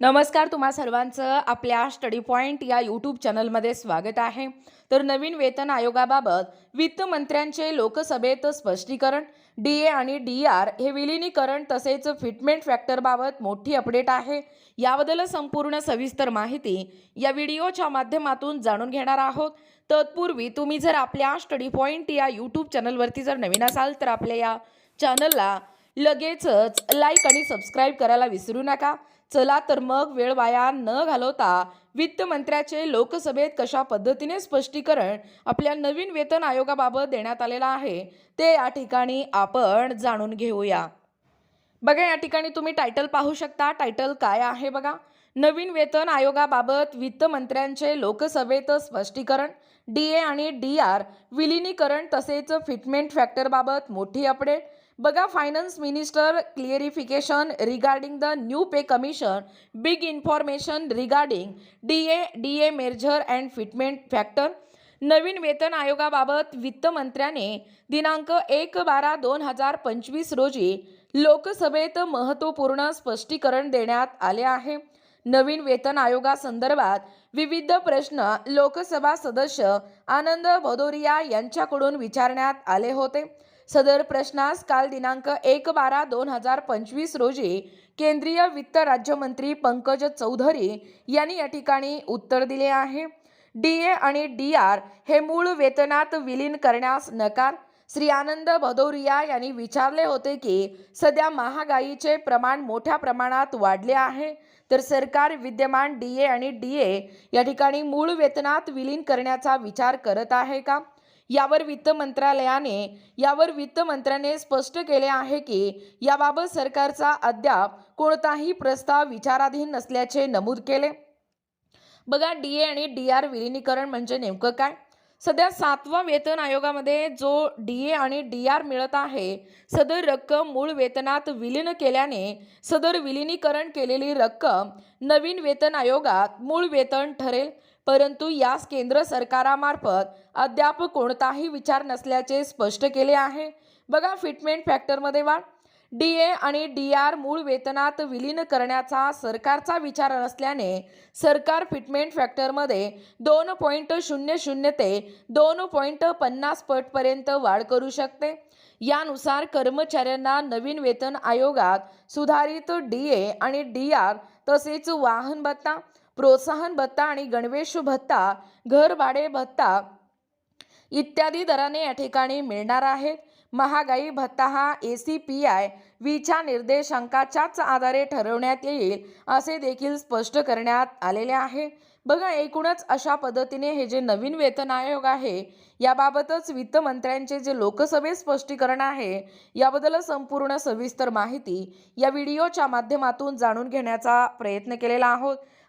नमस्कार तुम्हा सर्वांचं आपल्या स्टडी पॉईंट या यूट्यूब चॅनलमध्ये स्वागत आहे. तर नवीन वेतन आयोगाबाबत वित्तमंत्र्यांचे लोकसभेत स्पष्टीकरण डी ए आणि डी आर हे विलिनीकरण तसेच फिटमेंट फॅक्टरबाबत मोठी अपडेट आहे. याबद्दल संपूर्ण सविस्तर माहिती या व्हिडिओच्या माध्यमातून जाणून घेणार आहोत. तत्पूर्वी तुम्ही जर आपल्या स्टडी पॉईंट या यूट्यूब चॅनलवरती जर नवीन असाल तर आपल्या या चॅनलला लगेचच लाईक आणि सबस्क्राईब करायला विसरू नका. चला तर मग वेळ वाया न घालवता वित्तमंत्र्याचे लोकसभेत कशा पद्धतीने स्पष्टीकरण आपल्या नवीन वेतन आयोगाबाबत देण्यात आलेलं आहे ते या ठिकाणी आपण जाणून घेऊया. बघा या ठिकाणी तुम्ही टायटल पाहू शकता. टायटल काय आहे बघा? नवीन वेतन आयोगाबाबत वित्तमंत्र्यांचे लोकसभेत स्पष्टीकरण डी ए आणि डी आर विलिनीकरण तसेच फिटमेंट फॅक्टरबाबत मोठी अपडेट बघा finance minister clarification regarding the new pay commission big information regarding D A D A merger and fitment factor नवीन वेतन आयोगाबाबत वित्तमंत्र्याने दिनांक एक बारा दोन हजार पंचवीस रोजी लोकसभेत महत्त्वपूर्ण स्पष्टीकरण देण्यात आले आहे. नवीन वेतन आयोगासंदर्भात विविध प्रश्न लोकसभा सदस्य आनंद भदौरिया यांच्याकडून विचारण्यात आले होते. सदर प्रश्नास काल दिनांक एक बारा दोन हजार पंचवीस रोजी केंद्रीय वित्त राज्यमंत्री पंकज चौधरी यांनी या ठिकाणी उत्तर दिले आहे. डी ए आणि डी आर हे मूळ वेतनात विलीन करण्यास नकार. श्री आनंद भदौरिया यांनी विचारले होते की सध्या महागाईचे प्रमाण मोठ्या प्रमाणात वाढले आहे. तर सरकार विद्यमान डी ए आणि डी ए या ठिकाणी मूळ वेतनात विलीन करण्याचा विचार करत आहे का? यावर वित्त मंत्रालयाने यावर वित्त मंत्र्याने स्पष्ट केले आहे की याबाबत सरकारचा अद्याप कोणताही प्रस्ताव विचाराधीन नसल्याचे नमूद केले. बघा डी ए आणि डी आर विलिनीकरण म्हणजे नेमकं काय? सध्या सातवा वेतन आयोगामध्ये जो डी ए आणि डी आर मिळत आहे सदर रक्कम मूळ वेतनात विलीन केल्याने सदर विलिनीकरण केलेली रक्कम नवीन वेतन आयोगात मूळ वेतन ठरेल. परंतु यास केंद्र सरकारामार्फत अद्याप कोणताही विचार नसल्याचे स्पष्ट केले आहे. बघा फिटमेंट फॅक्टरमध्ये वाढ. डी ए आणि डी आर मूळ वेतनात विलीन करण्याचा सरकारचा विचार नसल्याने सरकार फिटमेंट फॅक्टरमध्ये दोन पॉईंट शून्य शून्य ते दोन पॉईंट पन्नास पटपर्यंत वाढ करू शकते. यानुसार कर्मचाऱ्यांना नवीन वेतन आयोगात सुधारित डी ए आणि डी आर तसेच वाहन भत्ता प्रोत्साहन भत्ता आणि गणवेश भत्ता घर भाडे भत्ता इत्यादी दराने या ठिकाणी मिळणार आहेत महागाई भत्ता हा ए सी पी आय वीच्या निर्देशांकाच्याच आधारे ठरवण्यात येईल असे देखील स्पष्ट करण्यात आलेले आहे. बघा एकूणच अशा पद्धतीने हे जे नवीन वेतन आयोग आहे याबाबतच वित्तमंत्र्यांचे जे लोकसभेत स्पष्टीकरण आहे याबद्दल संपूर्ण सविस्तर माहिती या व्हिडिओच्या माध्यमातून जाणून घेण्याचा प्रयत्न केलेला आहोत.